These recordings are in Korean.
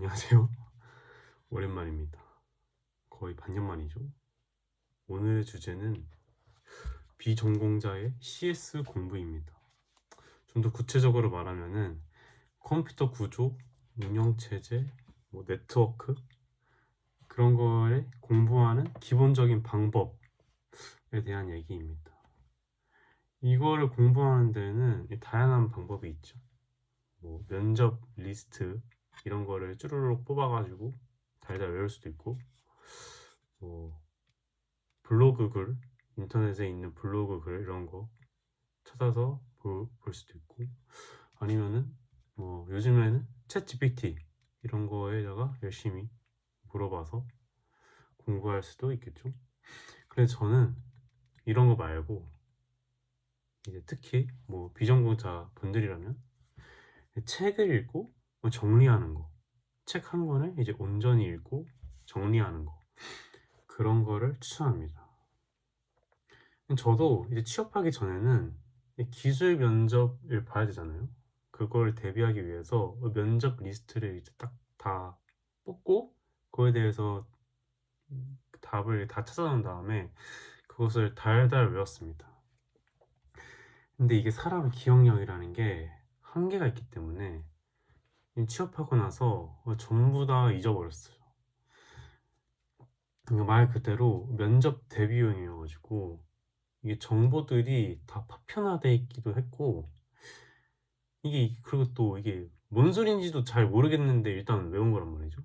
안녕하세요. 오랜만입니다. 거의 반년 만이죠. 오늘의 주제는 비전공자의 CS 공부입니다. 좀 더 구체적으로 말하면은 컴퓨터 구조, 운영 체제, 뭐 네트워크 그런 거에 공부하는 기본적인 방법에 대한 얘기입니다. 이거를 공부하는 데는 다양한 방법이 있죠. 뭐 면접 리스트 이런 거를 쭈루룩 뽑아가지고 달달 외울 수도 있고 뭐 블로그 글 인터넷에 있는 블로그 글 이런 거 찾아서 볼, 볼 수도 있고 아니면은 뭐 요즘에는 챗 GPT 이런 거에다가 열심히 물어봐서 공부할 수도 있겠죠. 근데 저는 이런 거 말고 이제 특히 뭐 비전공자 분들이라면 책을 읽고 뭐 정리하는 거. 책 한 권을 이제 온전히 읽고 정리하는 거. 그런 거를 추천합니다. 저도 이제 취업하기 전에는 기술 면접을 봐야 되잖아요. 그걸 대비하기 위해서 면접 리스트를 이제 딱 다 뽑고 그거에 대해서 답을 다 찾아놓은 다음에 그것을 달달 외웠습니다. 근데 이게 사람 기억력이라는 게 한계가 있기 때문에 취업하고 나서 전부 다 잊어버렸어요. 말 그대로 면접 대비용이어가지고 이게 정보들이 다 파편화돼 있기도 했고 이게 그리고 또 이게 뭔 소린지도 잘 모르겠는데 일단 외운 거란 말이죠.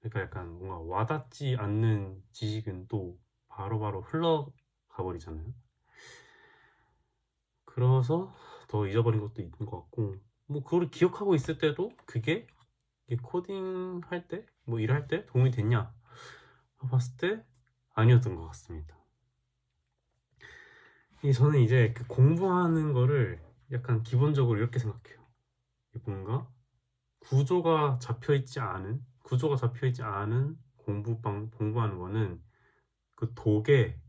그러니까 약간 뭔가 와닿지 않는 지식은 또 바로바로 흘러가 버리잖아요. 그래서 더 잊어버린 것도 있는 것 같고 뭐 그걸 기억하고 있을 때도 그게 코딩 할 때 뭐 일할 때 도움이 됐냐 봤을 때 아니었던 것 같습니다. 저는 이제 그 공부하는 거를 약간 기본적으로 이렇게 생각해요. 뭔가 구조가 잡혀 있지 않은 구조가 잡혀 있지 않은 공부방 공부하는 거는 그 독에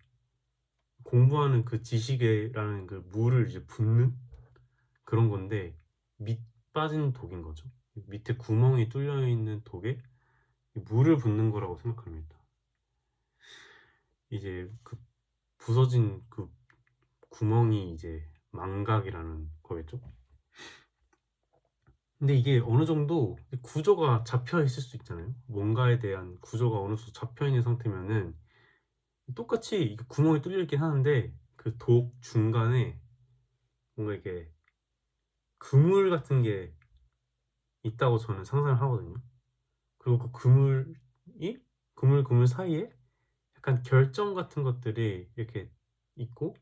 공부하는 그 지식이라는 그 물을 이제 붓는 그런 건데 밑 빠진 독인 거죠. 밑에 구멍이 뚫려 있는 독에 물을 붓는 거라고 생각합니다. 이제 그 부서진 그 구멍이 이제 망각이라는 거겠죠. 근데 이게 어느 정도 구조가 잡혀 있을 수 있잖아요. 뭔가에 대한 구조가 어느 정도 잡혀 있는 상태면은 똑같이 구멍이 뚫려 있긴 하는데 그 독 중간에 뭔가 이게 그물 같은 게 있다고 저는 상상을 하거든요. 그리고 그 그물이 그물 그물 사이에 약간 결정 같은 것들이 이렇게 있고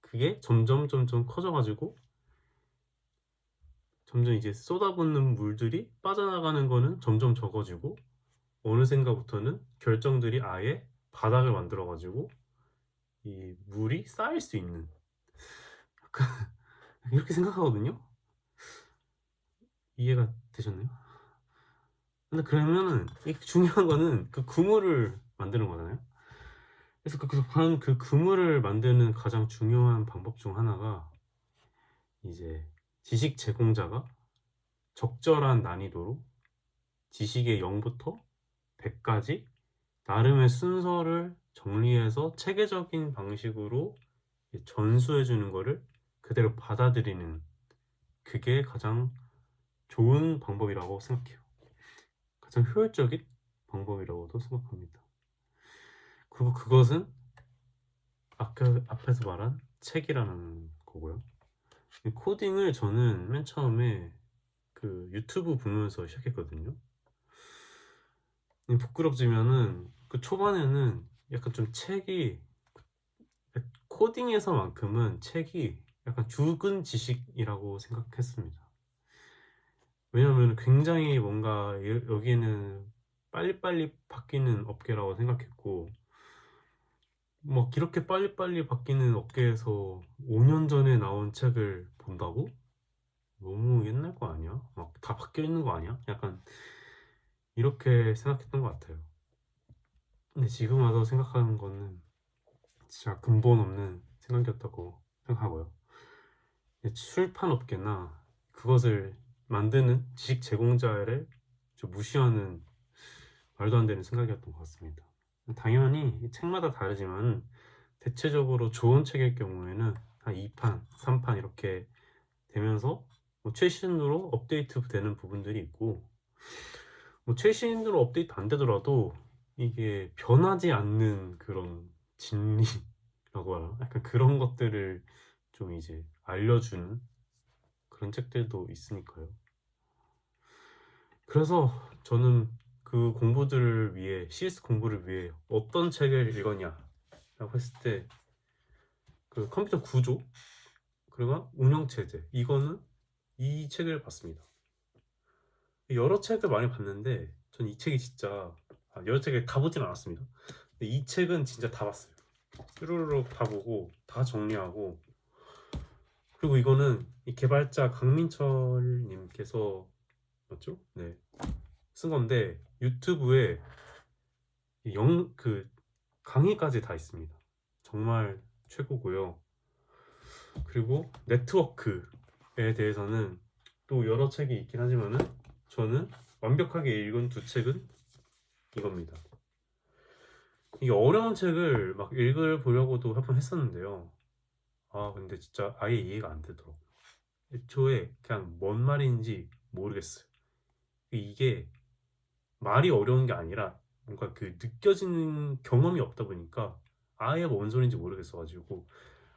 그게 점점 점점 커져가지고 점점 이제 쏟아붓는 물들이 빠져나가는 거는 점점 적어지고 어느샌가부터는 결정들이 아예 바닥을 만들어가지고 이 물이 쌓일 수 있는 약간 이렇게 생각하거든요. 이해가 되셨나요? 근데 그러면은 중요한 거는 그 그물을 만드는 거잖아요. 그래서 그, 그, 그 그물을 만드는 가장 중요한 방법 중 하나가 이제 지식 제공자가 적절한 난이도로 지식의 0부터 100까지 나름의 순서를 정리해서 체계적인 방식으로 전수해 주는 거를 그대로 받아들이는 그게 가장 좋은 방법이라고 생각해요. 가장 효율적인 방법이라고도 생각합니다. 그리고 그것은 아까 앞에서 말한 책이라는 거고요. 코딩을 저는 맨 처음에 그 유튜브 보면서 시작했거든요. 부끄럽지만은 그 초반에는 약간 좀 책이 코딩에서만큼은 책이 약간 죽은 지식이라고 생각했습니다. 왜냐하면 굉장히 뭔가 여기는 빨리빨리 바뀌는 업계라고 생각했고 막 이렇게 빨리빨리 바뀌는 업계에서 5년 전에 나온 책을 본다고? 너무 옛날 거 아니야? 막 다 바뀌어 있는 거 아니야? 약간 이렇게 생각했던 것 같아요. 근데 지금 와서 생각하는 거는 진짜 근본 없는 생각이었다고 생각하고요. 출판 업계나 그것을 만드는 지식 제공자를 좀 무시하는 말도 안 되는 생각이었던 것 같습니다. 당연히 이 책마다 다르지만 대체적으로 좋은 책일 경우에는 한 2판, 3판 이렇게 되면서 뭐 최신으로 업데이트 되는 부분들이 있고 뭐 최신으로 업데이트 안 되더라도 이게 변하지 않는 그런 진리라고 하나 약간 그런 것들을 좀 이제 알려주는 그런 책들도 있으니까요. 그래서 저는 그 공부들을 위해 CS 공부를 위해 어떤 책을 읽었냐라고 했을 때 그 컴퓨터 구조 그리고 운영 체제 이거는 이 책을 봤습니다. 여러 책을 많이 봤는데 전 이 책이 진짜 아, 여러 책을 다 보진 않았습니다. 근데 이 책은 진짜 다 봤어요. 뾰로로록 다 보고 다 정리하고 그리고 이거는 이 개발자 강민철 님께서 맞죠? 네. 쓴 건데 유튜브에 영 그 강의까지 다 있습니다. 정말 최고고요. 그리고 네트워크에 대해서는 또 여러 책이 있긴 하지만은 저는 완벽하게 읽은 두 책은 이겁니다. 이게 어려운 책을 막 읽어보려고도 한번 했었는데요. 아, 근데 진짜 아예 이해가 안 되더라고요. 애초에 그냥 뭔 말인지 모르겠어요. 이게 말이 어려운 게 아니라 뭔가 그 느껴지는 경험이 없다 보니까 아예 뭔 소리인지 모르겠어가지고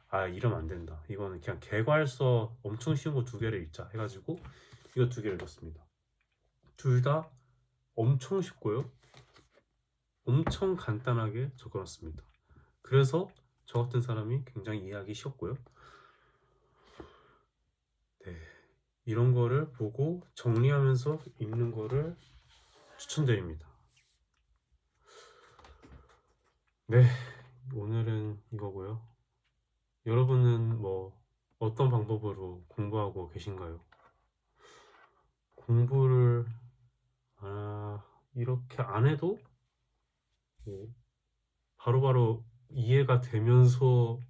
아 이러면 안 된다. 이거는 그냥 개괄서 엄청 쉬운 거 두 개를 읽자 해가지고 이거 두 개를 읽었습니다. 둘 다 엄청 쉽고요. 엄청 간단하게 적어놨습니다. 그래서 저 같은 사람이 굉장히 이해하기 쉬웠고요. 네, 이런 거를 보고 정리하면서 읽는 거를 추천드립니다. 네, 오늘은 이거고요. 여러분은 뭐 어떤 방법으로 공부하고 계신가요? 공부를 아, 이렇게 안 해도 뭐 바로바로 이해가 되면서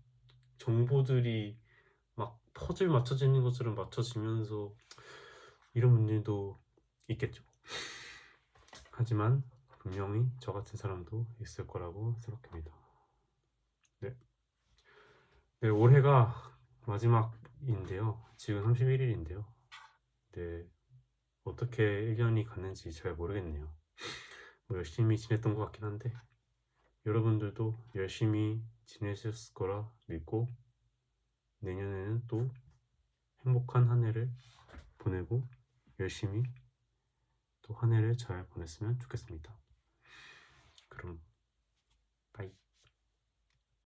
정보들이 막 퍼즐 맞춰지는 것처럼 맞춰지면서 이런 문제도 있겠죠. 하지만 분명히 저 같은 사람도 있을 거라고 생각합니다. 네. 네, 올해가 마지막인데요. 지금 31일인데요. 네, 어떻게 1년이 갔는지 잘 모르겠네요. 뭐 열심히 지냈던 것 같긴 한데, 여러분들도 열심히 지내셨을 거라 믿고, 내년에는 또 행복한 한 해를 보내고, 열심히 또 한 해를 잘 보냈으면 좋겠습니다. 그럼 빠이.